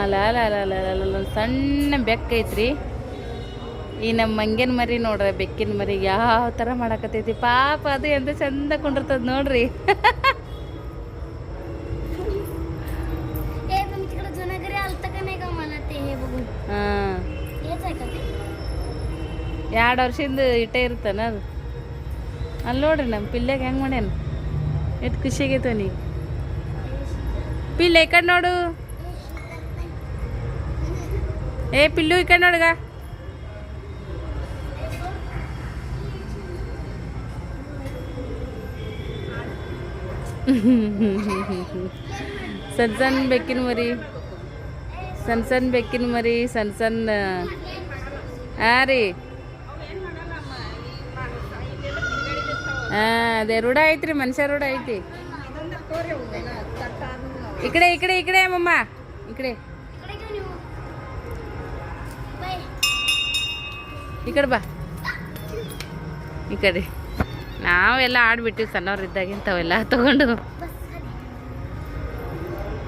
ಅಲ್ಲ ಅಲ್ಲ ಸಣ್ಣ ಬೆಕ್ಕೈತ್ರಿ ಈ ನಮ್ಮ ಮಂಗೇನ ಮರಿ ನೋಡ್ರಿ ಬೆಕ್ಕಿನ ಮರಿ ಯಾವ ಥರ ಮಾಡಾಕತ್ತೈತಿ. ಪಾಪ ಅದು ಎಂತ ಚಂದ ಕುಂಡಿರ್ತದ ನೋಡ್ರಿ. ಎರಡು ವರ್ಷದಿಂದ ಇಟ್ಟೆ ಇರ್ತಾನ ಅದು. ಅಲ್ಲಿ ನೋಡ್ರಿ ನಮ್ಮ ಪಿಲ್ಲೆಗೆ ಹೆಂಗೆ ಮಾಡ್ಯಾನ. ಎಷ್ಟು ಖುಷಿಯಾಗೈತವನಿಗೆ ಪಿಲ್ಲೆ ಈ ಕಡೆ ನೋಡು. ಏ ಪಿಲ್ಲು ಈ ಕಡೆ ನೋಡ್ಗ ಸಣ್ಣ ಸಣ್ಣ ಬೆಕ್ಕಿನ ಮರಿ ಸಣ್ಣ ಸಣ್ಣ ಬೆಕ್ಕಿನ ಮರಿ ಸಣ್ಣ ಸಣ್ಣ ಹಾಂ ರೀ ಹಾಂ ಅದೇ ರೂಢ ಐತ್ರಿ ಮನುಷ್ಯ ರೂಢ ಐತಿ ಈ ಕಡೆ ಈ ಕಡೆ ಈ ಈ ಕಡೆ ಬಾ. ಈ ಕಡೆ. ನಾವೆಲ್ಲ ಆಡ್ಬಿಟ್ಟಿವಿ ಸಣ್ಣವ್ರು ಇದ್ದಾಗಿಂತವೆಲ್ಲ ತೊಗೊಂಡು.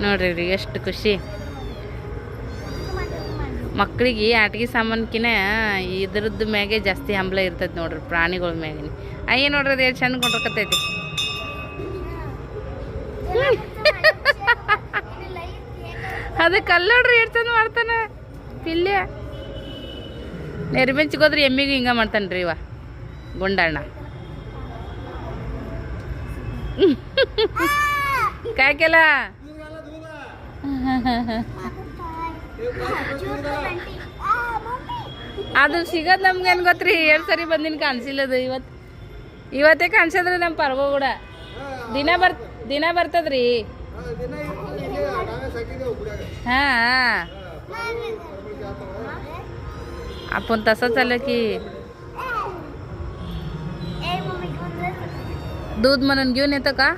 ನೋಡ್ರಿ ಎಷ್ಟು ಖುಷಿ. ಮಕ್ಕಳಿಗೆ ಆಟಿಗೆ ಸಾಮಾನ್ಕಿನ ಇದ್ರದ್ದು ಮ್ಯಾಗೆ ಜಾಸ್ತಿ ಹಂಬಲ ಇರ್ತೈತೆ ನೋಡ್ರಿ ಪ್ರಾಣಿಗಳ ಮ್ಯಾಗಿನ. ಅಯ್ಯ ನೋಡ್ರಿ ಅದು ಎಷ್ಟು ಚೆಂದ ಕೊಂಡ್ರಕತ್ತೈತಿ ಅದಕ್ಕೆ ಅಲ್ಲೋಡ್ರಿ ಎಷ್ಟು ಚಂದ ಮಾಡ್ತಾನೆ. ಪಿಲ್ಲೆ ನೆರಬೆಂಚಿಗೆ ಹೋದ್ರೆ ಎಮ್ಮಿಗೂ ಹಿಂಗ ಮಾಡ್ತಾನ್ರಿ ಇವ. ಗುಂಡಣ್ಣ ಕಾಯ್ಕೆಲ್ಲ ಅದು ಸಿಗೋದು ನಮ್ಗೆ ಏನು ಗೊತ್ತ್ರಿ? ಎರಡು ಸರಿ ಬಂದಿನ ಕಾಣಿಸಿಲ್ಲದು ಇವತ್ತು ಇವತ್ತೇ ಕಾಣಿಸಿದ್ರಿ ನಮ್ಮ ಪರ್ವ ಕೂಡ. ದಿನ ಬರ್ ದಿನ ಬರ್ತದ್ರಿ. ಹಾ आपण तसंच आलं की दूध म्हणून घेऊन येतं का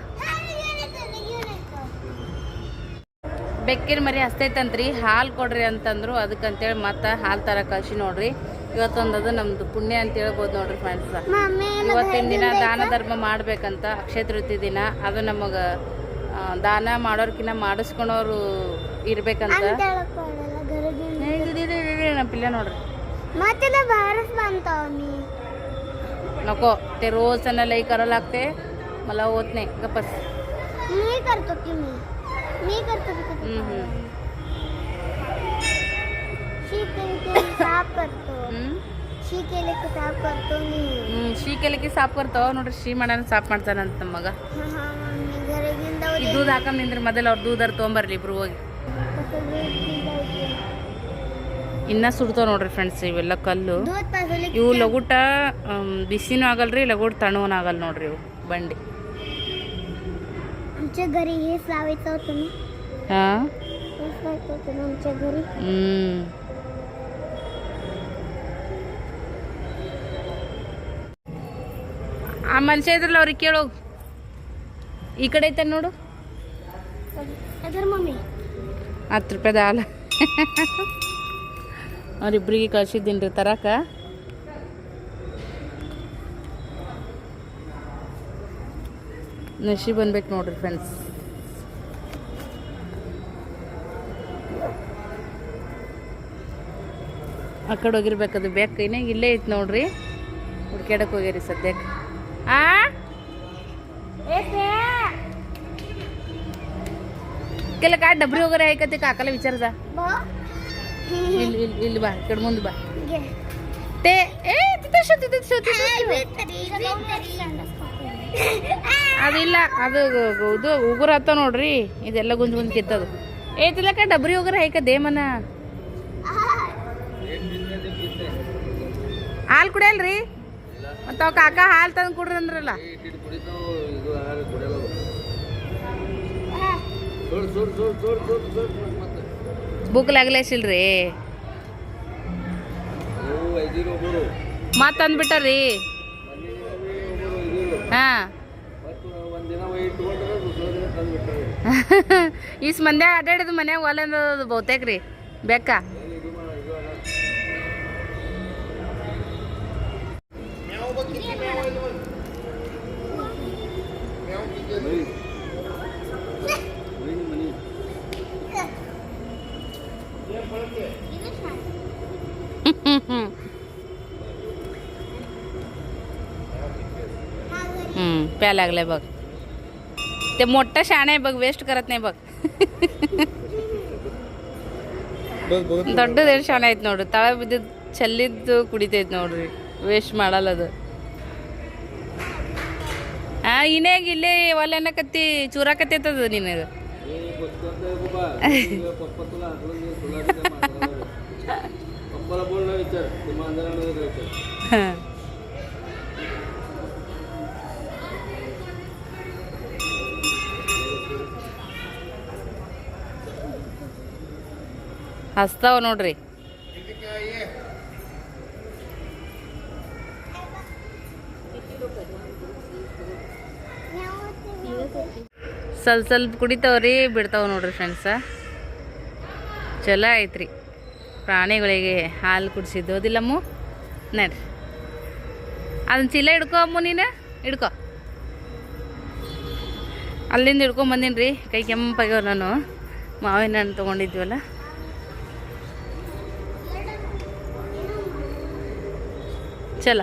ಬೆಕ್ಕಿನ ಮರಿ ಹಸ್ತೈತಂತ್ರಿ ಹಾಲು ಕೊಡ್ರಿ ಅಂತಂದ್ರು ಅದಕ್ಕಂತೇಳಿ ಮತ್ತೆ ಹಾಲು ತರ ಕಳ್ಸಿ ನೋಡ್ರಿ ಇವತ್ತೊಂದು ಅದು ನಮ್ದು ಪುಣ್ಯ ಅಂತ ಹೇಳ್ಬೋದು ನೋಡ್ರಿ ಫ್ರೆಂಡ್ಸ್ ಇವತ್ತಿನ ದಿನ ದಾನ ಧರ್ಮ ಮಾಡ್ಬೇಕಂತ ಅಕ್ಷಯ ತೃತೀಯ ದಿನ ಅದು ನಮಗೆ ದಾನ ಮಾಡೋರ್ಕಿನ್ನ ಮಾಡಿಸ್ಕೊಳೋರು ಇರ್ಬೇಕಂತ ಏ, ಇದು, ಇದು, ಇದು, ಇದು, ನಮ್ಮ ಪಿಲ್ಲ ನೋಡ್ರಿ मग तिला बाहेरच बांधतो मी नको ते रोज त्यांना लई करावं लागते मला होत नाही गपस मी करतो की मी मी करतो की कधी. हम्म, हम्म. शी केली की साफ करतो हम्म? शी केले की साफ करतो मी ಹ್ಮ್ ಶೀ ಕೆಲಕ್ಕೆ ಸಾಪ್ ಬರ್ತಾವ ನೋಡ್ರಿ ಶೀ ಮಾಡೋಣ ಸಾಪ್ ಮಾಡ್ತಾನಂತ ನಮ್ಮ ಮಗ हा, हा, मी घरी घेऊन जाऊ ಈ ದೂದ್ ಹಾಕಮ್ ನಿಂದ್ರಿ ಮೊದಲು ಅವ್ರು ದೂದರ್ ತೊಗೊಂಬರ್ಲಿ ಇಬ್ರು ಹೋಗಿ कसं दूध भिजवायचे. ಇನ್ನ ಸುಡ್ತಾವ ನೋಡ್ರಿ ಫ್ರೆಂಡ್ಸ್ ಇವೆಲ್ಲ ಕಲ್ಲು. ಇವು ಲಗುಟ ಬಿಸಿನೂ ಆಗಲ್ರಿ ಲಗುಟ್ ತಣವನ್ ಆಗಲ್ಲ ನೋಡ್ರಿ ಇವು ಬಂಡಿ. ಹ್ಮ್. ಆ ಮನುಷ್ಯ ಇದ್ರಲ್ಲ ಅವ್ರಿಗೆ ಕೇಳೋಗ್ ಈ ಕಡೆ ಐತೆ ನೋಡು. ಹತ್ತು ರೂಪಾಯಿದ ಹಾಲು. ಅವರಿಬ್ಬರಿಗೆ ಕಳ್ಸಿದ್ದೀನಿ ರೀ ತರಕ. ನಶಿ ಬಂದ್ಬೇಕು ನೋಡ್ರಿ ಫ್ರೆಂಡ್ಸ್ ಆ ಕಡೆ ಹೋಗಿರ್ಬೇಕದು ಬೇಕು ಇನ್ನೇ ಇಲ್ಲೇ ಐತೆ ನೋಡ್ರಿ. ಹುಡ್ಕ್ಯಾಡಕ್ಕೆ ಹೋಗ್ಯಾರಿ ಸದ್ಯಕ್ಕೆ ಆ? ಕೆಲ ಕಾ ಡಬ್ರಿ ಹೋಗ್ಯಾರ ಐಕತಿ ಕಾಕಲ್ಲ ವಿಚಾರದ. ಇಲ್ಲಿ ಇಲ್ಲಿ ಇಲ್ಲಿ ಬಾ ಕಡೆ ಮುಂದೆ ಬಾ. ಏ ಅದಿಲ್ಲ ಅದು ಇದು ಉಗುರ ಹತ್ತ ನೋಡ್ರಿ ಇದೆಲ್ಲ ಗುಂಜ್ ಗುಂಜ್ ಕಿತ್ತದು. ಏ ತಿಲಕ ಡಬ್ರಿ ಉಗುರ ಹೈಕ ದೇಮನ ಹಾಲ್ ಕುಡಿಯಲ್ರಿ? ಮತ್ತು ಅವ ಕಾಕ ಹಾಲು ತಂದು ಕುಡ್ರಿ ಅಂದ್ರಲ್ಲ. ಇದು ಸೋರ್ ಬುಕ್ ಲಾಗ್ಲೇಸಿಲ್ರಿ. ಮತ್ತೆ ಅಂದ್ಬಿಟ್ಟಾರಿ ಹಾ. ಈಸ್ ಮಂದ್ಯಾಗ ಅಡ್ಡಾಡಿದ ಮನ್ಯಾಗ ಒಲೆ ಬಹುತೇಕ ರೀ ಬೇಕ? प्या लागलाय बघ ते मोठं शाण आहे बघ वेस्ट करत नाही बघ ಬಸ್ ಬಸ್ ದೊಡ್ಡದೇನು ಶಾಣ ಐತೆ ನೋಡ್ರಿ ತಳ ಬಿದ್ದಿದ್ದು ಚೆಲ್ಲಿದ್ದು ಕುಡಿತೈತೆ ನೋಡ್ರಿ ವೇಸ್ಟ್ ಮಾಡಲ್ಲ ಅದು ಆ ಇನೇಗ ಇಲ್ಲೇ ಒಲೆನಕತ್ತಿ ಚೂರಾಕತ್ತೈತದ ನಿನಗೆ पप्पाला ಹಸ್ತಾವ ನೋಡ್ರಿ. ಸ್ವಲ್ಪ ಸ್ವಲ್ಪ ಕುಡಿತಾವ್ರಿ, ಬಿಡ್ತಾವ ನೋಡ್ರಿ ಫ್ರೆಂಡ್ಸ ಚಲೋ ಐತ್ರಿ ಪ್ರಾಣಿಗಳಿಗೆ ಹಾಲು ಕುಡಿಸಿದ್ದು ಅದಿಲ್ಲಮ್ಮು ನಡ್ರಿ. ಅದನ್ನ ಚೀಲ ಹಿಡ್ಕೊ ಅಮ್ಮು ನೀನು? ಹಿಡ್ಕೊ. ಅಲ್ಲಿಂದ ಹಿಡ್ಕೊಂಡ್ ಬಂದೀನಿ ರೀ ಕೈ ಕೆಂಪಾಗ್ಯಾವ ನಾನು. ಮಾವಿನ ಹಣ್ಣು ತೊಗೊಂಡಿದ್ವಲ್ಲ. ಚಲ.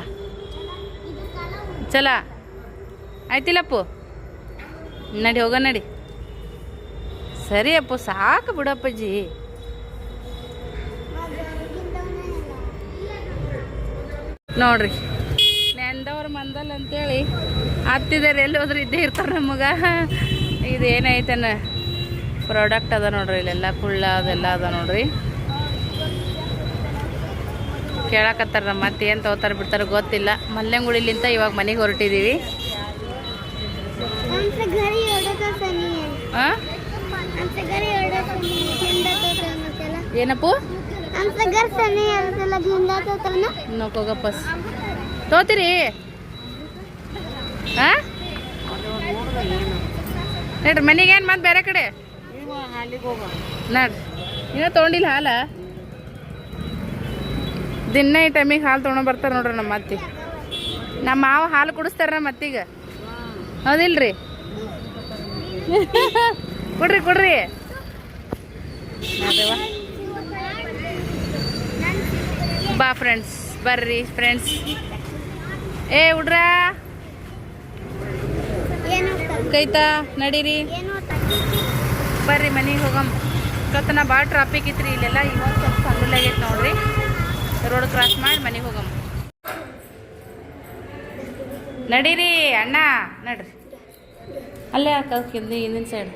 ಚಲ. ಆಯ್ತಿಲ್ಲಪ್ಪು? ನಡಿ, ಹೋಗ, ನಡಿ. ಸರಿ ಅಪ್ಪು, ಸಾಕು ಬಿಡಪ್ಪಜ್ಜಿ ನೋಡ್ರಿ. ನೆಂದವ್ರ ಮಂದಲ್ ಅಂತೇಳಿ ಹತ್ತಿದಾರೆ ಎಲ್ಲಿ ಹೋದ್ರೆ ಇದ್ದೇ ಇರ್ತಾರೆ ನಮಗ. ಇದು ಏನೈತನ ಪ್ರಾಡಕ್ಟ್ ಅದ ನೋಡ್ರಿ, ಇಲ್ಲೆಲ್ಲ ಕುಳ್ಳ ಅದೆಲ್ಲ ಅದ ನೋಡ್ರಿ. ಕೇಳಕತ್ತಾರ ನಮ್ಮ ಮತ್ತೆ ಏನ್ ತಗೋತಾರ ಬಿಡ್ತಾರೆ ಗೊತ್ತಿಲ್ಲ. ಮಲ್ಲೆಂಗುಳಿಲಿಂತ ಇವಾಗ ಮನೆಗೆ ಹೊರಟಿದ್ದೀವಿ ಏನಪ್ಪು? ನೋಕೋಗಪ್ಪಸ್ ತೋತಿರಿ. ಹಾಂ ನೋಡ್ರಿ ಮನೆಗೇನು ಮತ್ತೆ ಬೇರೆ ಕಡೆ? ನಡ್ರಿ. ಇನ್ನೂ ತೊಗೊಂಡಿಲ್ಲ ಹಾಲ? ದಿನ ಈ ಟೈಮಿಗೆ ಹಾಲು ತೊಗೊಂಡು ಬರ್ತಾರೆ ನೋಡ್ರಿ ನಮ್ಮ ಅತ್ತಿ. ನಮ್ಮ ಮಾವ ಹಾಲು ಕುಡಿಸ್ತಾರ ನಮ್ಮ ಅತ್ತಿಗ. ಹೌದಿಲ್ರಿ? ಕೊಡ್ರಿ ಕೊಡ್ರಿ. ಬಾ ಫ್ರೆಂಡ್ಸ್ ಬರ್ರಿ ಫ್ರೆಂಡ್ಸ್ ಏ, ಹುಡ್ರ. ಕೈತಾ, ನಡೀರಿ. ಬರ್ರಿ ಮನೆಗೆ ಹೋಗಮ್. ಇವತ್ತು ಭಾಳ ಟ್ರಾಫಿಕ್ ಇತ್ರಿ ಇಲ್ಲೆಲ್ಲ ಇವತ್ತು ಸ್ವಲ್ಪ ಸಂಗುಲ್ ಆಗೈತೆ ನೋಡ್ರಿ. ರೋಡ್ ಕ್ರಾಸ್ ಮಾಡಿ ಮನೆಗೆ ಹೋಗಮ್ಮ. ನಡೀರಿ ಅಣ್ಣ, ನಡ್ರಿ. ಅಲ್ಲೇ ಹಾಕಿದ್ರಿ ಹಿಂದಿನ ಸೈಡ್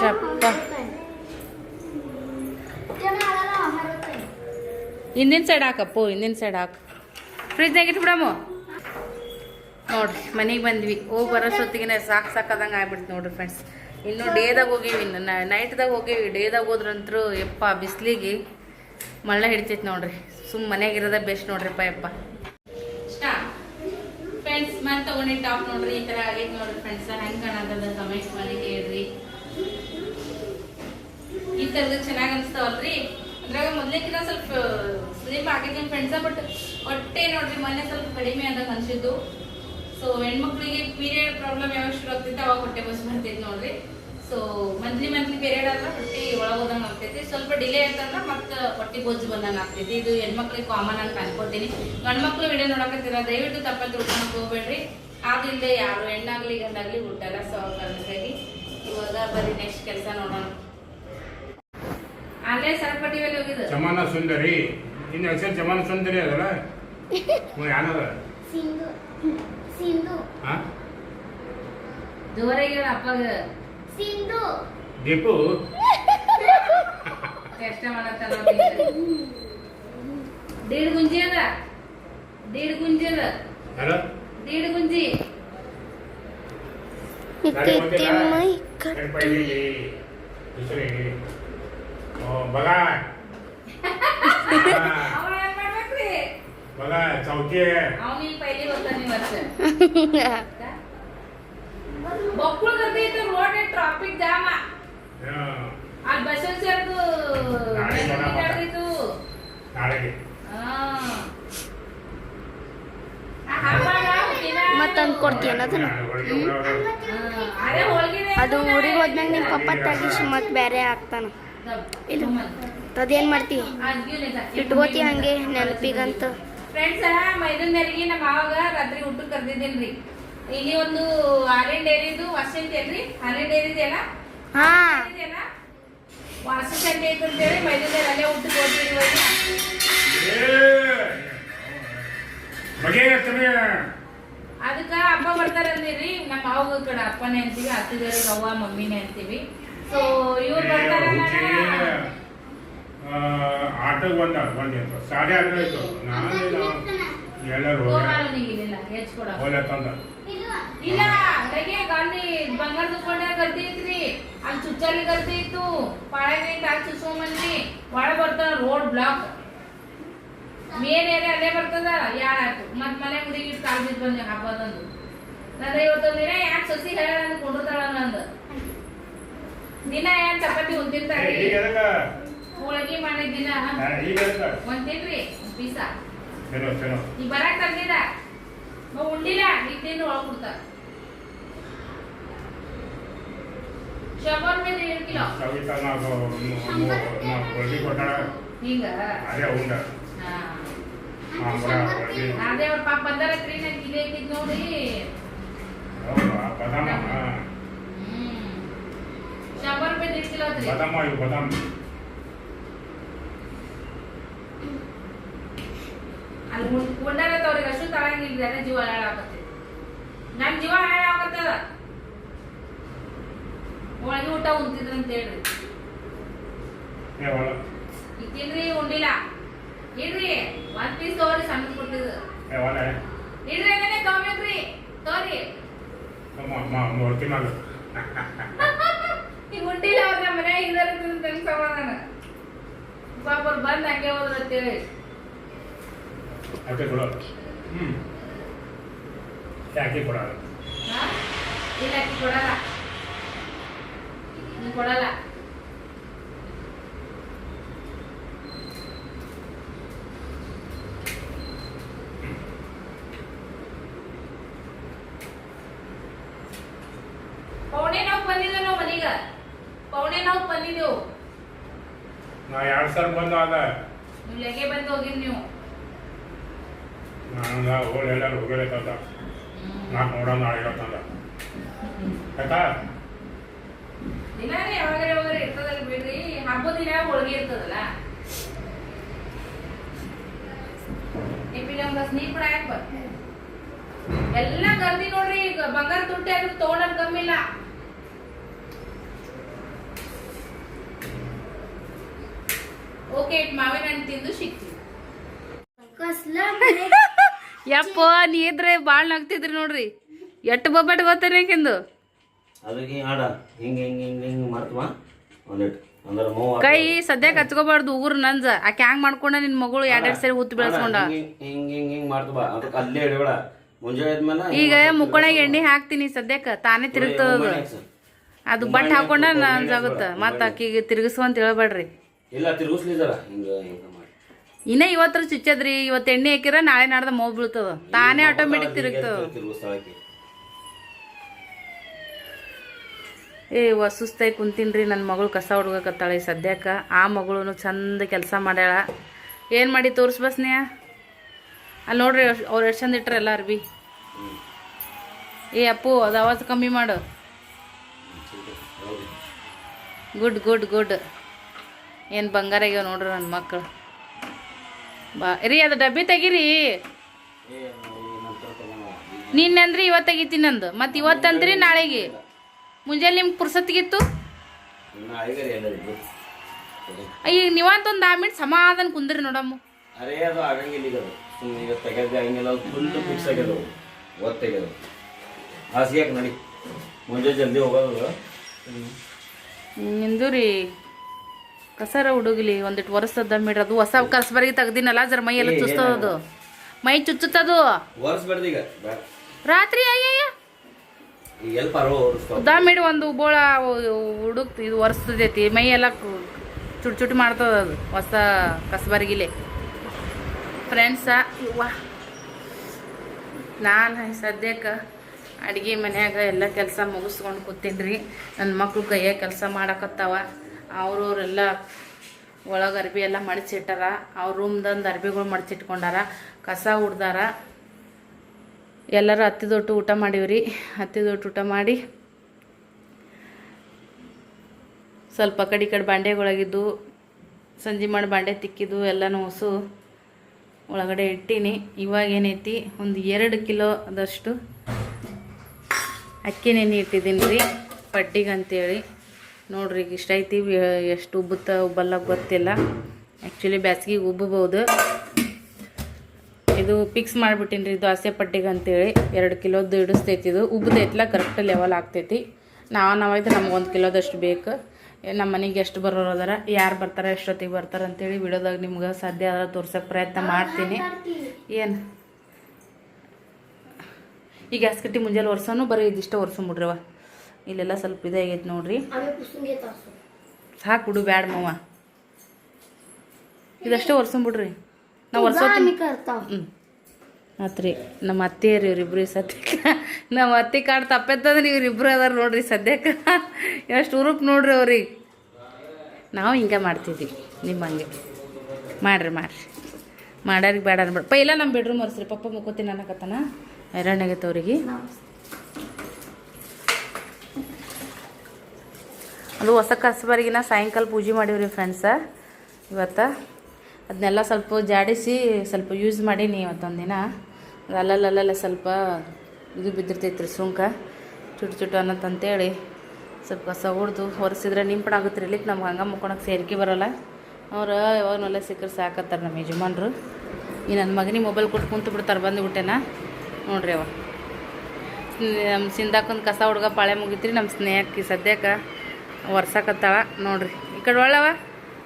ಶಪ್ಪ. ಹಿಂದಿನ ಸೈಡ್ ಹಾಕಪ್ಪು, ಹಿಂದಿನ ಸೈಡ್ ಹಾಕು. ಫ್ರಿಜ್ನಾಗ ಇಟ್ಬಿಡಮ್ಮ. ನೋಡ್ರಿ, ಮನೆಗೆ ಬಂದ್ವಿ. ಹೋಗಿ ಬರೋಷ್ಟೊತ್ತಿಗೆ ಸಾಕು ಸಾಕಾದಂಗೆ ಆಗ್ಬಿಡ್ತು ನೋಡ್ರಿ ಫ್ರೆಂಡ್ಸ್ ಇನ್ನು ಡೇದಾಗ ಹೋಗೀವಿ ನೈಟ್ದಾಗ ಹೋಗೀವಿ. ಡೇದಾಗ ಹೋದ್ರಂತರೂ, ಯಪ್ಪ, ಬಿಸಿಲಿಗೆ ಮಳೆ ಹಿಡ್ತೈತಿ ನೋಡ್ರಿ. ಸುಮ್ಮ ಮನೆಗೆ ಇರೋದ ಬೆಸ್ಟ್ ನೋಡ್ರಿಪ್ಪ, ಯಪ್ಪ. ಫ್ರೆಂಡ್ಸ್ ಮತ್ತೆ ತೊಗೊಂಡಿ ಟಾಪ್ ನೋಡ್ರಿ, ಈ ಥರ ಆಗೈತೆ ನೋಡ್ರಿ ಫ್ರೆಂಡ್ಸ್ ಹೆಂಗೆ ಕಾಣದ ಕಮೆಂಟ್ ಮಾಡಿ ಹೇಳ್ರಿ ಈ ಥರದ್ದು ಚೆನ್ನಾಗಿ ಅನಿಸ್ತಾವಲ್ರಿ? ಅದ್ರಾಗ ಮೊದ್ಲಿಕ್ಕಿನ ಸ್ವಲ್ಪ, ಸ್ಲಿಮ್ ಆಗಿದ್ದೀನಿ ಫ್ರೆಂಡ್ಸ ಬಟ್ ಹೊಟ್ಟೆ ನೋಡ್ರಿ, ಮೊನ್ನೆ ಸ್ವಲ್ಪ ಕಡಿಮೆ ಆದಾಗ ಅನ್ಸಿದ್ದು. ಸೊ ಹೆಣ್ಮಕ್ಳಿಗೆ ಪೀರಿಯಡ್ ಪ್ರಾಬ್ಲಮ್ ಯಾವಾಗ ಶುರು ಆಗ್ತೈತೆ ಅವಾಗ ಹೊಟ್ಟೆ ಬಸ್ ಬರ್ತೈತೆ ನೋಡ್ರಿ. ಸೊ ಮಂತ್ಲಿ ಮಂತ್ಲಿ ಪೀರಿಯಡ್ ಆದ್ರೆ ಹೊಟ್ಟೆ ಒಳಗೋದಂಗೆ ಆಗ್ತೈತಿ. ಸ್ವಲ್ಪ ಡಿಲೇ ಆಯ್ತಂದ್ರೆ ಮತ್ತೆ ಹೊಟ್ಟೆ ಬೊಜ್ಜು ಬಂದಂಗೆ ಆಗ್ತೈತಿ. ಇದು ಹೆಣ್ಮಕ್ಳಿಗೆ ಕಾಮನ್ ಅಂತ ಅನ್ಕೋತೀನಿ. ಗಂಡ್ಮಕ್ಳು ವಿಡಿಯೋ ನೋಡಕತ್ತಿರ ದಯವಿಟ್ಟು ತಪ್ಪ ತಿಳ್ಕೊಳಕ್ ಹೋಗ್ಬೇಡ್ರಿ. ಆಗಿಲ್ಲದೆ ಯಾರು ಹೆಣ್ಣಾಗ್ಲಿ ಗಂಡಾಗ್ಲಿ ಹುಟ್ಟಲ್ಲ. ಸೊ ಕಾರಣಕ್ಕಾಗಿ ಇವಾಗ ಬರೀ ನೆಕ್ಸ್ಟ್ ಕೆಲಸ ನೋಡೋಣ. ಅಲ್ಲೇ ಸರಪಟ್ಟಿ ಮೇಲೆ ಹೋಗಿದ್ದು? ಚಮನ ಸುಂದರಿ. ಇನ್ನು ಹೆಸರು ಚಮನ ಸುಂದರಿ ಅದಲ್ಲ? ಯಾನದ? ಸಿಂಧು. ಸಿಂಧು. ಹಾಂ ಜೋರಾಗಿ ಹೇಳ ಅಪ್ಪಗ. ಸಿಂಧು. ದೀಪು. ಕಷ್ಟ ಮಾಡತ್ತ ನೋಡಿ ದೀಡ್ ಗುಂಜಿ ಅದ. ದೀಡ್ ಗುಂಜಿ ಅದ. ಹಲೋ ದೀಡ್ ಗುಂಜಿ. ಇಕ್ಕೈತೆ बघा चौथी आहे ಅವನಿಗೆ ಪೈಲಿ ಬರ್ತಾನೆ ವರ್ಷ ಬೊಕ್ಕಳು ಕರ್ದೈತೆ ರೋಡ್ ಟ್ರಾಫಿಕ್ ಜಾಮ हा, ಅಲ್ಲಿ ಬಸ್ ಸೇರ್ದು ನಾಳೆ ನೋಡೋಣ. ನಡೆದಿತ್ತು ನಾಳೆಗೆ ಮತ್ತೆ ತಂದು ಕೊಡ್ತೀಯನ ಅದನ್ನ ಅದೇ ಹೋಳ್ಗೆನೆ ಅದು ಊರಿಗೆ ಹೋದ್ಮ್ಯಾಗ ನಿಮ್ಮ ಪಪ್ಪ ತೆಗಿಸಿ ಮತ್ತೆ ಬೇರೆ ಹಾಕ್ತಾನ ಇಲ್ಲ ಅದೇನು ಮಾಡ್ತಿ ಇಟ್ಕೋತಿ ಹಂಗೆ ನೆನಪಿಗಂತ ಫ್ರೆಂಡ್ಸ್ ಮೈದೂರಿನವರಿಗೆ ನಮ್ಮ ಮಾವಾಗ ರಾತ್ರಿ ಊಟಕ್ಕೆ ರೀ ಇಲ್ಲಿ ಒಂದು ಹಾಲಿನ ಡೈರಿದು ವಾಸಿ ಅಂತೇಳ್ರಿ ಹಾಲಿನ ಡೈರಿ ಅಲ್ಲ ಹಾ. ವಾಸಿ ಸಂಡೆ ಐತೆ ಅಂತೇಳಿ ಮೈದೂರಿನಲ್ಲಿ ಅಲ್ಲೇ ಊಟಕ್ಕೆ ಹೋಗ್ತೀವಿ ಅದಕ್ಕೆ ಅದಕ್ಕ ಹಬ್ಬ ಬರ್ತಾರ ಅಂದಿರಿ ನಮ್ಮ ಮಾವಾಗ ಕಡೆ ಅಪ್ಪನೇ ಅಂತೀವಿ ಅತ್ತಿದೇವ್ರಿಗೆ ಅವ್ವ ಮಮ್ಮಿನೇ ಅಂತೀವಿ. ಸೊ ಇವ್ರು ಬರ್ತಾರಲ್ಲ ಆಟೋಗೆ ಬಂದ ಬಂದ ಸಾಡೆ ಆಟೋ ಇತ್ತು ನಾನು ಎಲ್ಲರೂ ಇಲ್ಲ ಗಾಂಧಿ ಬಂಗಾರ ದುಕಾನ್ಯಾಗ ಗದ್ದೆ ಐತ್ರಿ ಅಲ್ಲಿ ಚುಚ್ಚಲ್ಲಿ ಗದ್ದೆ ಇತ್ತು ಪಾಳೆಗೆ ತಾಲ್ ಮಂದಿ ಒಳ ಬರ್ತಾನ ರೋಡ್ ಬ್ಲಾಕ್. ಮೇನ್ ಏರಿಯಾ ಅಲ್ಲೇ ಬರ್ತದ. ಯಾಡ್ ಆಯ್ತು ಮತ್ ಮನೆ ಮುಡಿಗೆ ಕಾಲ್ ಬಿದ್ದು ಬಂದೆ. ಹಬ್ಬದಂದು ನಂದ ಇವತ್ತೊಂದ್ ದಿನ ಯಾಕೆ ಸಸಿ ಹೇಳ ನಂದು ಕೊಂಡಿರ್ತಾಳ ನಂದು. ದಿನ ಏನ್ ಚಪಾತಿ ಹೊಂದಿರ್ತಾರೆ ಹೋಳಿಗೆ ಮಾಡಿದ್ದಿಲ್ಲ ಒಂದ್ ತಿನ್ರಿ ಪೀಸ. ಈಗ ಬರಾಕ್ ತಂದಿದ. ನಾವ್ ಉಂಡಿಲ್ಲ. ಈಗ ತಿಂದು ಒಳಗ್ ಕೊಡ್ತಾರ ಶಬರ್ ಮೇಲೆ ಏಳು ಕಿಲೋ. ಹಿಂಗ? ಅದೇ ಅವ್ರ ಪಾಪ ಬಂದಾರತ್ರಿ ನನ್ ಕಿಲಿ ಹಾಕಿದ್ ನೋಡಿ. ಶಬರ್ ಕಿಲೋ ಐತ್ರಿ ಬದಾಮ ಬದಾಮ ಅಲ್ಲಿ ಉಂಡಾರತ್ತ ಅವ್ರಿಗೆ ಅದೇ ಜೀವ ಹಾಳಾಗತ್ತೆ ನನ್ ಜೀವ ಹಾಳಾಗತ್ತದ ಒಳಗೆ ಊಟ ಅಂತ ಹೇಳ್ರಿ. ಈಗ ತಿನ್ರಿ ಉಂಡಿಲ್ಲ. ಇಡ್ರಿ ಒಂದ್ ಪೀಸ್ ತಗೋರಿ ಸಣ್ಣ ಕೊಟ್ಟಿದ್ದು ಇಡ್ರಿ ಹಂಗನೆ ತಗೋಬೇಕ್ರಿ. ತಗೋರಿ. ಈಗ ಉಂಡಿಲ್ಲ ಅವ್ರ ನಮ್ಮ ಮನ್ಯಾಗ ಇದಾರ ತಂದು ಸಮಾಧಾನ? ಪಾಪ ಅವ್ರು ಬಂದ್ ಹಂಗೆ ಹೋದ್ರ ಅಂತೇಳಿ. ಯಾಕೆ ಕೊಡೋದು ಹಾ? ಇಲ್ಲ ಆಕಿ ಕೊಡಲ್ಲ? ನೀ ಕೊಡಲ್ಲ. ಪೌಣೆ ನಾವು ಬಂದಿದ್ದೇವೆ ನಾವು ಮನೀಗ. ಪೌಣೆ ನಾವು ಬಂದಿದ್ದೆವು ನಾ ಎರಡು ಬಂದು ಆದ. ನೀವು ಲೆಗೆ ಬಂದು ಹೋಗಿರಿ ನೀವು. ನಾನು ಹೋಗಿ ಎಲ್ಲರೂ ಹೋಗಲೇ ನಾಲ್ಕು ನೋಡೋಣ ನಾಳೆ ತಂದ ಆಯ್ತಾ? ಇರ್ತದಲ್ಲ ಬಿಡ್ರಿ. ಹಬ್ಬದ ದಿನ ಹೋಳಿಗೆ ಇರ್ತದಲ್ಲ. ನೀರ್ ಕೂಡ ಯಾಕೆ ಬರ್ ಎಲ್ಲ ಗರ್ದಿ ನೋಡ್ರಿ ಈಗ ಬಂಗಾರ ತುಟ್ಟಿ ಅದು ತಗೊಂಡ್ ಕಮ್ಮಿ ಇಲ್ಲ. ಓಕೆ ಮಾವಿನ ಹಣ್ಣು ತಿಂದು ಸಿಕ್ತೀವಿ ಕಸ್ಲ ಯಪ್ಪ ನೀ ಇದ್ರೆ ಭಾಳ ನಗ್ತಿದ್ರಿ ನೋಡ್ರಿ. ಎಟ್ಟು ಬೊಬ್ಬಟ್ಟು ಗೊತ್ತೇನೆ ಯಾಕೆಂದು ಕೈ ಸದ್ಯಕ್ಕೆ ಹಚ್ಕೋಬಾರ್ದು ಉಗುರು ನಂಜ ಆಕೆ ಹ್ಯಾಂಗ್ ಮಾಡ್ಕೊಂಡ ನಿನ್ ಮಗಳು ಎರಡೆರಡು ಸರಿ ಹುತ್ತು ಬೆಳೆಸ್ಕೊಂಡ. ಈಗ ಮುಕ್ಕಳಾಗ ಎಣ್ಣೆ ಹಾಕ್ತೀನಿ ಸದ್ಯಕ್ಕೆ. ತಾನೇ ತಿರುಗ್ತದ ಅದು. ಬಟ್ ಹಾಕೊಂಡ ನಂಜಾಗುತ್ತ ಮತ್ತ ಆಕಿಗೆ ತಿರುಗಿಸುವಂತ ಹೇಳ್ಬೇಡ್ರಿ. ಇಲ್ಲ ತಿರುಗಿಸ್ಲಿ ಜರ. ಹಿಂಗೆ ಹಿಂಗೆ. ಮಾಡಿ ಇನ್ನ ಇವತ್ತರ ಚುಚ್ಚದ್ರಿ ಇವತ್ತು ಎಣ್ಣೆ ಹಾಕಿರ ನಾಳೆ ನಾಡ್ದ ಮೋ ಬೀಳ್ತದ ತಾನೇ ಆಟೋಮೆಟಿಕ್ ತಿರುಗ್ತದ ಏ ವ ಸುಸ್ತಾಗಿ ಕುಂತೀನ್ರಿ ನನ್ನ ಮಗಳು ಕಸ ಹುಡ್ಗಕತ್ತಾಳೆ ಸದ್ಯಕ್ಕೆ ಆ ಮಗಳು ಚಂದ ಕೆಲಸ ಮಾಡ್ಯಾಳ ಏನು ಮಾಡಿ ತೋರಿಸ್ಬಸ್ನೇ ಅಲ್ಲಿ ನೋಡ್ರಿ ಅವ್ರು ಎಷ್ಟು ಚಂದ ಇಟ್ರ ಎಲ್ಲ ಅರ್ಬಿ ಏ ಅಪ್ಪು ಅದು ಆವಾಜ್ ಕಮ್ಮಿ ಮಾಡು ಗುಡ್ ಗುಡ್ ಗುಡ್ ಏನು ಬಂಗಾರ ಆಗ್ಯಾವ ನೋಡ್ರಿ ನನ್ನ ಮಕ್ಕಳು ಬಾ ರೀ ಅದು ಡಬ್ಬಿ ತೆಗೀರಿ. ನಿನ್ನಂದ್ರಿ ಇವತ್ತು ತೆಗಿತೀನಿ ನಂದು. ಮತ್ತು ಇವತ್ತಂದ್ರಿ ನಾಳೆಗೆ. ಮುಂಜಾನೆ ನಿಮ್ಗೆ ಪುರ್ಸತ್ಗಿತ್ತು? ಈಗ ನೀವಂತ ಒಂದು ಆ ಮಿನಿಟ್ ಸಮಾಧಾನ ಕುಂದ್ರಿ ನೋಡಮ್ಮ. ಅರೇ ಅದು ಆಗಂಗಿಲ್ಲ ಈಗ ಸುಮ್ಮನೆ ಈಗ ತೆಗೆದು ಆಗಂಗಿಲ್ಲ ಅದು ಫುಲ್ ಫಿಕ್ಸ್ ಆಗ್ಯದ ಒತ್ತು ತೆಗೆದು ಹಾಸಿಗೆ ನಡಿ. ಮುಂಜಾನೆ ಜಲ್ದಿ ಹೋಗೋದು ನಿಂದು ರೀ. ಕಸರ ಹುಡುಗಲಿ ಒಂದಿಟ್ಟು ವರ್ಸದ ಮೇಡ್ರಿ ಅದು ಹೊಸ ಬರಿ ತೆಗ್ದಿನಲ್ಲ ಜರ ಮೈ ಎಲ್ಲ ಚುಸ್ತದ ಅದು ಮೈ ಚುಚ್ಚುತ್ತದು. ರಾತ್ರಿ ಅಯ್ಯಯ್ಯ. ಒಂದು ಬೋಳ ಹುಡುಕ್ ಇದು ಒರೆಸ್ತದೈತಿ. ಮೈ ಎಲ್ಲ ಚುಟ್ ಚುಟ್ ಮಾಡ್ತದ ಅದು ಹೊಸ ಕಸಬರಿಗಿಲೆ ಫ್ರೆಂಡ್ಸ ಇವ್ವ ನಾನು ಸದ್ಯಕ್ಕೆ ಅಡುಗೆ ಮನ್ಯಾಗ ಎಲ್ಲ ಕೆಲಸ ಮುಗಿಸ್ಕೊಂಡು ಕೂತೀನಿ ರೀ ನನ್ನ ಮಕ್ಕಳು ಕೈಯಾಗ ಕೆಲಸ ಮಾಡಕತ್ತಾವ. ಅವ್ರವ್ರೆಲ್ಲ ಒಳಗೆ ಅರ್ಬಿ ಎಲ್ಲ ಮಡಚಿಟ್ಟಾರ. ಅವ್ರ ರೂಮ್ದಂದು ಅರ್ಬಿಗಳು ಮಡಚಿಟ್ಕೊಂಡಾರ. ಕಸ ಹುಡ್ದಾರ ಎಲ್ಲರೂ ಹತ್ತಿದೊಟ್ಟು ಊಟ ಮಾಡೀವ್ರಿ. ಹತ್ತಿದೊಟ್ಟು ಊಟ ಮಾಡಿ ಸ್ವಲ್ಪ ಕಡೆ ಕಡೆ ಬಾಂಡೆಗಳಾಗಿದ್ದು, ಸಂಜೆ ಮಾಡಿ ಬಾಂಡೆ ತಿಕ್ಕಿದ್ದು ಎಲ್ಲನೂ ಹೊಸು ಒಳಗಡೆ ಇಟ್ಟೀನಿ. ಇವಾಗ ಏನೈತಿ? ಒಂದು ಎರಡು ಕಿಲೋ ಅದಷ್ಟು ಅಕ್ಕಿ ನೆನೆ ಇಟ್ಟಿದ್ದೀನಿ ರೀ. ಪಡ್ಡಿಗೆ ಅಂತೇಳಿ ನೋಡ್ರಿ ಈಗ ಇಷ್ಟ ಐತಿ ಎಷ್ಟು ಉಬ್ಬುತ್ತ ಉಬ್ಬಲ್ಲ ಗೊತ್ತಿಲ್ಲ. ಆ್ಯಕ್ಚುಲಿ ಬ್ಯಾಸ್ಗಿಗೆ ಉಬ್ಬಬಹುದು. ಇದು ಫಿಕ್ಸ್ ಮಾಡಿಬಿಟ್ಟಿನಿ ರೀ ದೋಸೆ ಪಟ್ಟಿಗೆ ಅಂತೇಳಿ. ಎರಡು ಕಿಲೋದು ಇಡಿಸ್ತೈತಿ ಇದು. ಉಬ್ಬದೈತಿಲ್ಲ ಕರೆಕ್ಟ್ ಲೆವೆಲ್ ಆಗ್ತೈತಿ. ನಾವು ನಾವೈತೆ ನಮ್ಗೆ ಒಂದು ಕಿಲೋದಷ್ಟು ಬೇಕು. ನಮ್ಮ ಮನೆಗೆ ಎಷ್ಟು ಬರೋರು ಅದಾರ, ಯಾರು ಬರ್ತಾರೆ, ಎಷ್ಟೊತ್ತಿಗೆ ಬರ್ತಾರೆ ಅಂತೇಳಿ ವಿಡಿಯೋದಾಗ ನಿಮ್ಗೆ ಸಾಧ್ಯ ಆದ್ರೆ ತೋರ್ಸೋಕೆ ಪ್ರಯತ್ನ ಮಾಡ್ತೀನಿ. ಏನು? ಈ ಗ್ಯಾಸ್ ಕಟ್ಟಿ ಮುಂಜಾನೆ ಒರ್ಸೋನು, ಬರೀ ಇದಿಷ್ಟ ಒರ್ಸಂಬಿಡ್ರವ ಇಲ್ಲೆಲ್ಲ ಸ್ವಲ್ಪ ಇದಾಗೈತೆ ನೋಡ್ರಿ. ಸಾಕು ಬಿಡು ಬ್ಯಾಡ ಮವ್ವ ಇದಷ್ಟೇ ಒರ್ಸಂಬಿಡ್ರಿ ನಾವು ಕರ್ತಾವ ಹ್ಞೂ ಆತ್ರಿ ನಮ್ಮ ಅತ್ತೆಯರು ಇವ್ರಿಬ್ರು ಸದ್ಯಕ್ಕೆ. ನಮ್ಮ ಅತ್ತೆ ಕಾಡು ತಪ್ಪೈತಂದ್ರೆ ಇವ್ರಿಬ್ರು ಅದಾರ ನೋಡ್ರಿ ಸದ್ಯಕ್ಕೆ. ಎಷ್ಟು ಉರುಪ್ ನೋಡ್ರಿ ಅವ್ರಿಗೆ ನಾವು ಹಿಂಗೆ ಮಾಡ್ತಿದ್ವಿ ನಿಮ್ಮ ಹಂಗೆ. ಮಾಡ್ರಿ ಮಾಡ್ರಿ. ಮಾಡ್ಯಾರಿಗೆ ಬೇಡ ಅನ್ಬೇಡ. ಪೈಲ ನಮ್ಮ ಬೆಡ್ರೂಮ್ ಒರೆಸ್ರಿ. ಪಪ್ಪ ಮುಕ್ಕೋತೀನಿ ಅನ್ನಕತ್ತಾನ. ಹೈರಾಣಾಗೈತೆ ಅವ್ರಿಗೆ. ಅದು ಹೊಸ ಕಸಬರಿಗಿನ ಸಾಯಂಕಾಲ ಪೂಜೆ ಮಾಡೀವ್ರಿ ಫ್ರೆಂಡ್ಸ ಇವತ್ತು ಅದನ್ನೆಲ್ಲ ಸ್ವಲ್ಪ ಜಾಡಿಸಿ ಸ್ವಲ್ಪ ಯೂಸ್ ಮಾಡೀನಿ ಇವತ್ತೊಂದು ದಿನ. ಅಲ್ಲಲ್ಲಲ್ಲ ಸ್ವಲ್ಪ ಇದು ಬಿದ್ದಿರ್ತೈತ್ರಿ ಸುಂಕ. ಚುಟ್ಟು ಚುಟ್ಟು ಅನ್ನತ್ತಂತೇಳಿ ಸ್ವಲ್ಪ ಕಸ ಹೊಡೆದು ಹೊರಿಸಿದ್ರೆ ನಿಂಪಣ ಆಗುತ್ತೆ ರೀ ಇಲ್ಲಿಕ್ಕೆ ನಮ್ಗೆ ಹಂಗೆ ಮುಕ್ಕೊಳಕ್ಕೆ ಸೇರಿಕೆ ಬರೋಲ್ಲ. ಅವ್ರು ಯಾವಾಗನೆಲ್ಲ ಸಿಕ್ಕರೆ ಸಾಕತ್ತಾರೆ ನಮ್ಮ ಯಜಮಾನ್ರು. ಈ ನನ್ನ ಮಗನಿಗೆ ಮೊಬೈಲ್ ಕೊಟ್ಟು ಕುಂತು ಬಿಡ್ತಾರೆ ಬಂದು ಬಿಟ್ಟೆನ. ನೋಡ್ರಿ ಅವ. ನಮ್ಮ ಸಿಂದಾಕೊಂದು ಕಸ ಹುಡ್ಗ ಪಾಳೆ ಮುಗಿತ್ರಿ ನಮ್ಮ ಸ್ನೇಹಕ್ಕೆ ಸದ್ಯಕ್ಕೆ. ಒರ್ಸಾಕತ್ತಾಳ. ನೋಡ್ರಿ, ಈ ಕಡೆ ಒಳ್ಳವ,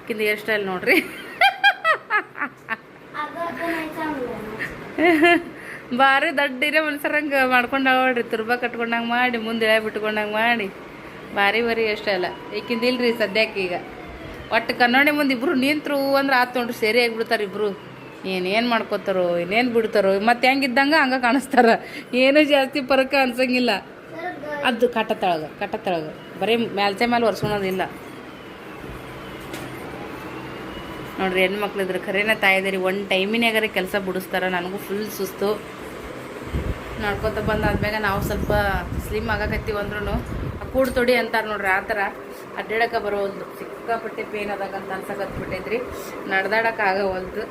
ಕಿಂದ ಹೇರ್ ಸ್ಟೈಲ್ ನೋಡ್ರಿ. ಭಾರಿ ದಡ್ಡಿರೇ ಮನ್ಸರಂಗೆ ಮಾಡ್ಕೊಂಡು ನೋಡ್ರಿ ತುರ್ಬ ಕಟ್ಕೊಂಡಂಗೆ ಮಾಡಿ, ಮುಂದೆ ಎಳೆ ಬಿಟ್ಕೊಂಡಂಗೆ ಮಾಡಿ. ಭಾರಿ ಭಾರಿ ಸ್ಟೈಲ್ ಈಕಿಂದ ಇಲ್ರಿ ಸದ್ಯಕ್ಕೆ ಈಗ. ಒಟ್ಟು ಕನ್ನಡಿ ಮುಂದೆ ಇಬ್ರು ನಿಂತ್ರು ಅಂದ್ರೆ ಆತು ನೋಡ್ರಿ, ಸೇರಿ ಆಗಿಬಿಡ್ತಾರೆ ಇಬ್ರು. ಏನೇನು ಮಾಡ್ಕೋತಾರೋ ಏನೇನು ಬಿಡ್ತಾರೋ, ಮತ್ತೆ ಹೆಂಗಿದ್ದಂಗೆ ಹಂಗೆ ಕಾಣಿಸ್ತಾರ. ಏನೂ ಜಾಸ್ತಿ ಪರಕ ಅನ್ಸಂಗಿಲ್ಲ. ಅದು ಕಟ್ಟತ್ತಳಗ ಕಟ್ಟತ್ತಳಗ ಬರೀ ಮ್ಯಾಲ್ತೆ ಮೇಲೆ ಒರೆಸ್ಕೊಳೋದಿಲ್ಲ. ನೋಡ್ರಿ ಹೆಣ್ಮಕ್ಳು ಇದ್ರೆ ಖರೇನ ತಾಯಿದಿರಿ, ಒಂದು ಟೈಮಿನಾಗಾರೆ ಕೆಲಸ ಬಿಡಿಸ್ತಾರ, ನನಗೂ ಫುಲ್ ಸುಸ್ತು. ನೋಡ್ಕೊತ ಬಂದಾದ್ಮ್ಯಾಗ ನಾವು ಸ್ವಲ್ಪ ಸ್ಲಿಮ್ ಆಗಕತ್ತೀವಿ ಅಂದ್ರೂ ಕೂಡ ತೊಡಿ ಅಂತಾರೆ ನೋಡ್ರಿ ಆ ಥರ ಅಡ್ಡಾಡಕ್ಕೆ ಬರೋವಲ್ದು. ಸಿಕ್ಕಾಪಟ್ಟೆ ಪೇನ್ ಅದಾಗಂತ ಅನ್ಸಕತ್ಬಿಟ್ಟೈತ್ರಿ. ನಡ್ದಾಡಕ್ಕೆ ಆಗವಲ್ದು.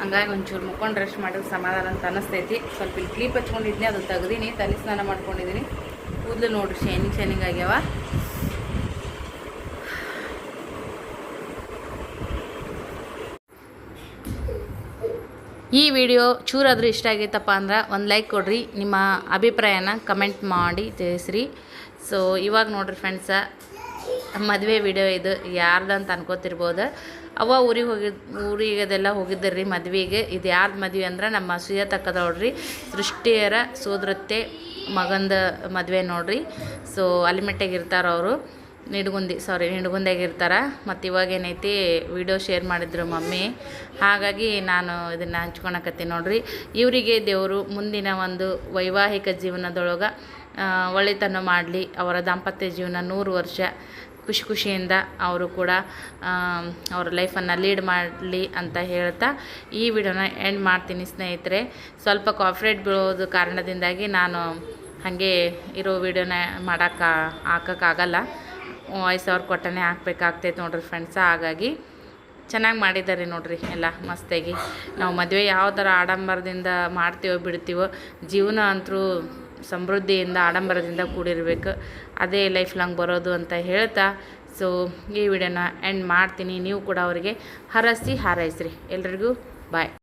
ಹಂಗಾಗಿ ಒಂಚೂರು ಮುಕ್ಕೊಂಡು ರೆಸ್ಟ್ ಮಾಡಿದ್ರೆ ಸಮಾಧಾನ ಅಂತ ಅನಿಸ್ತೈತಿ. ಸ್ವಲ್ಪ ಇಲ್ಲಿ ಕ್ಲೀಪ್ ಹಚ್ಕೊಂಡಿದ್ನಿ, ಅದು ತೆಗ್ದೀನಿ, ತಲೆ ಸ್ನಾನ ಮಾಡ್ಕೊಂಡಿದ್ದೀನಿ ಕೂದಲು ನೋಡ್ರಿ, ಶೈನಿಂಗ್ ಶೈನಿಂಗ್ ಆಗ್ಯಾವ. ಈ ವಿಡಿಯೋ ಚೂರಾದರೂ ಇಷ್ಟ ಆಗೈತಪ್ಪ ಅಂದ್ರೆ ಒಂದು ಲೈಕ್ ಕೊಡ್ರಿ, ನಿಮ್ಮ ಅಭಿಪ್ರಾಯನ ಕಮೆಂಟ್ ಮಾಡಿ ತಿಳಿಸ್ರಿ. ಸೊ ಇವಾಗ ನೋಡ್ರಿ ಫ್ರೆಂಡ್ಸ ಮದುವೆ ವಿಡಿಯೋ ಇದು ಯಾರ್ದಂತ ಅನ್ಕೋತಿರ್ಬೋದು. ಅವ ಊರಿಗೆ ಹೋಗಿ ಊರಿಗದೆಲ್ಲ ಹೋಗಿದ್ದರ್ರಿ ಮದುವೆಗೆ. ಇದು ಯಾರ್ದು ಮದುವೆ ಅಂದ್ರೆ ನಮ್ಮ ಸುಯ ತಕ್ಕದವ್ರಿ ಸೃಷ್ಟಿಯರ ಸೋದರತ್ತೆ. ಮಗಂದ ಮದುವೆ ನೋಡ್ರಿ. ಸೊ ಅಲಿಮೆಟ್ಟಾಗ ಇರ್ತಾರೆ ಅವರು. ನಿಡುಗುಂದಿ ಸಾರಿ ನಿಡ್ಗುಂದ್ಯಾಗ ಇರ್ತಾರೆ. ಮತ್ತು ಇವಾಗ ಏನೈತಿ ವಿಡಿಯೋ ಶೇರ್ ಮಾಡಿದ್ರು ಮಮ್ಮಿ. ಹಾಗಾಗಿ ನಾನು ಇದನ್ನು ಹಂಚ್ಕೊಳಕತ್ತೀನಿ ನೋಡ್ರಿ. ಇವರಿಗೆ ದೇವರು ಮುಂದಿನ ಒಂದು ವೈವಾಹಿಕ ಜೀವನದೊಳಗೆ ಒಳ್ಳೆತನ ಮಾಡಲಿ. ಅವರ ದಾಂಪತ್ಯ ಜೀವನ ನೂರು ವರ್ಷ ಖುಷಿ ಖುಷಿಯಿಂದ ಅವರು ಕೂಡ ಅವರ ಲೈಫನ್ನು ಲೀಡ್ ಮಾಡಲಿ ಅಂತ ಹೇಳ್ತಾ ಈ ವಿಡಿಯೋನ ಎಂಡ್ ಮಾಡ್ತೀನಿ ಸ್ನೇಹಿತರೆ. ಸ್ವಲ್ಪ ಕಾಫ್ರೇಟ್ ಬೀಳೋದು ಕಾರಣದಿಂದಾಗಿ ನಾನು ಹಾಗೆ ಇರೋ ವೀಡಿಯೋನ ಮಾಡೋಕ್ಕೆ ಹಾಕೋಕ್ಕಾಗಲ್ಲ. ವಾಯ್ಸ್ ಅವ್ರು ಕೊಟ್ಟನೆ ಹಾಕ್ಬೇಕಾಗ್ತೈತೆ ನೋಡ್ರಿ ಫ್ರೆಂಡ್ಸ ಹಾಗಾಗಿ ಚೆನ್ನಾಗಿ ಮಾಡಿದ್ದಾರೆ ನೋಡ್ರಿ ಎಲ್ಲ ಮಸ್ತಾಗಿ. ನಾವು ಮದುವೆ ಯಾವ ಥರ ಆಡಂಬರದಿಂದ ಮಾಡ್ತೀವೋ ಬಿಡ್ತೀವೋ, ಜೀವನ ಅಂತರೂ ಸಮೃದ್ಧಿಯಿಂದ ಆಡಂಬರದಿಂದ ಕೂಡಿರಬೇಕು. ಅದೇ ಲೈಫ್ ಲಾಂಗ್ ಬರೋದು ಅಂತ ಹೇಳ್ತಾ ಸೊ ಈ ವಿಡಿಯೋನ ಎಂಡ್ ಮಾಡ್ತೀನಿ. ನೀವು ಕೂಡ ಅವರಿಗೆ ಹರಸಿ ಹಾರೈಸ್ರಿ. ಎಲ್ರಿಗೂ ಬಾಯ್